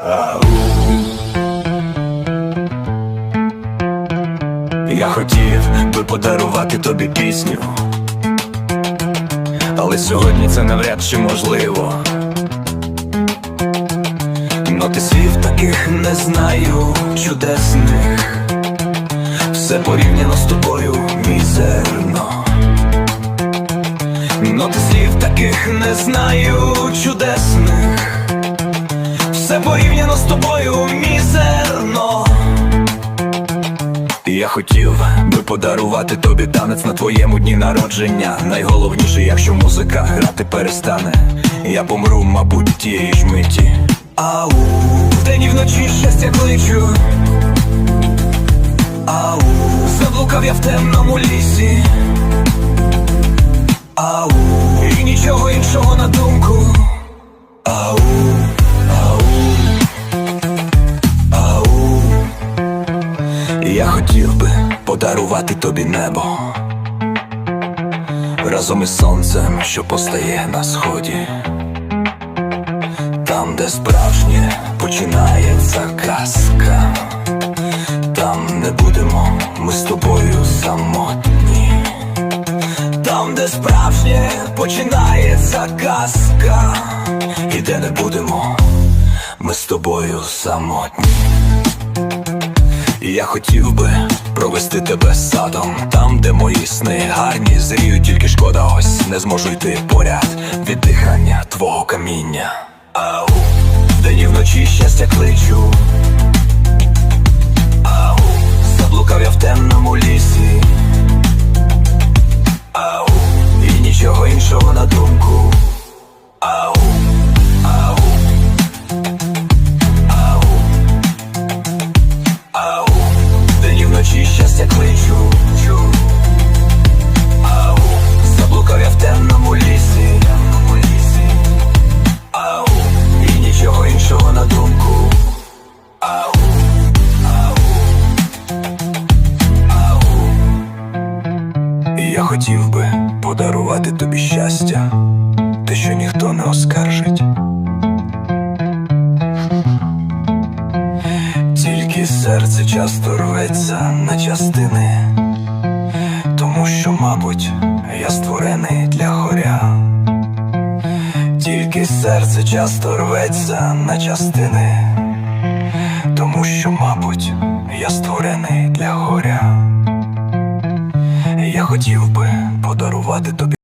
Я хотів би подарувати тобі пісню, але сьогодні це навряд чи можливо. Ноти слів таких не знаю, чудесних, все порівняно з тобою мізерно. Ноти слів таких не знаю, чудесних, все порівняно з тобою мізерно. Я хотів би подарувати тобі танець на твоєму дні народження. Найголовніше, якщо музика грати перестане, я помру, мабуть, тієї ж миті. Ау, вдень і вночі щастя кличу. Ау, заблукав я в темному лісі. Ау, і нічого іншого Я хотів би подарувати тобі небо разом із сонцем, що постає на сході. Там, де справжнє починається казка, там не будемо ми з тобою самотні. Там, де справжнє починається казка, і де не будемо ми з тобою самотні. Я хотів би провести тебе садом, там, де мої сни гарні, зріють тільки шкода, ось не зможу йти поряд від дихання твого каміння. Ау, день і вночі щастя кличу. День і щастя кличу Чу. Ау, заблукав я в темному лісі темному лісі Ау, і нічого іншого на думку ау, ау Я хотів би подарувати тобі щастя, те, що ніхто не оскаржить. Тільки серце часто рветься на частини, тому що, мабуть, я створений для горя. Тільки серце часто рветься на частини, тому що, мабуть, я створений для горя. Я хотів би подарувати тобі.